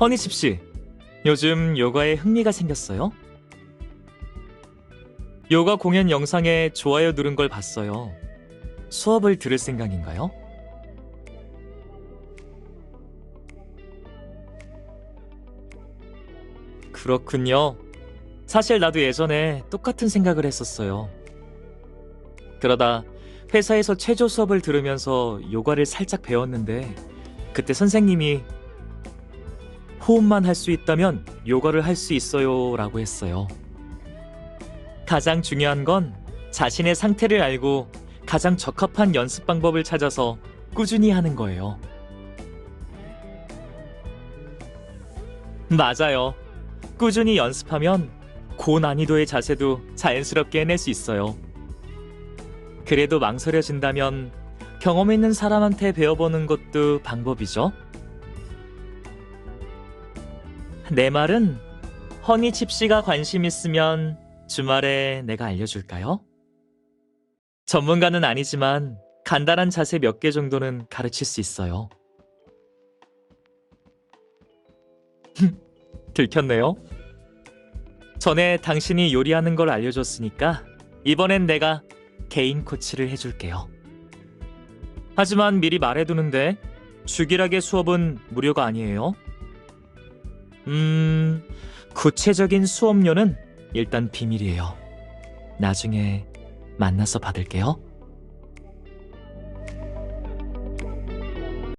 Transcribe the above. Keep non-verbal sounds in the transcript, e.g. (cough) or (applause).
허니칩 씨, 요즘 요가에 흥미가 생겼어요? 요가 공연 영상에 좋아요 누른 걸 봤어요. 수업을 들을 생각인가요? 그렇군요. 사실 나도 예전에 똑같은 생각을 했었어요. 그러다 회사에서 체조 수업을 들으면서 요가를 살짝 배웠는데 그때 선생님이 호흡만 할 수 있다면 요가를 할 수 있어요 라고 했어요. 가장 중요한 건 자신의 상태를 알고 가장 적합한 연습 방법을 찾아서 꾸준히 하는 거예요. 맞아요. 꾸준히 연습하면 고난이도의 자세도 자연스럽게 해낼 수 있어요. 그래도 망설여진다면 경험 있는 사람한테 배워보는 것도 방법이죠. 내 말은 허니칩 씨가 관심 있으면 주말에 내가 알려줄까요? 전문가는 아니지만 간단한 자세 몇 개 정도는 가르칠 수 있어요. (laughs) 들켰네요. 전에 당신이 요리하는 걸 알려줬으니까 이번엔 내가 개인 코치를 해줄게요. 하지만 미리 말해두는데 주기락의 수업은 무료가 아니에요. 음, 구체적인 수업료는 일단 비밀이에요. 나중에 만나서 받을게요.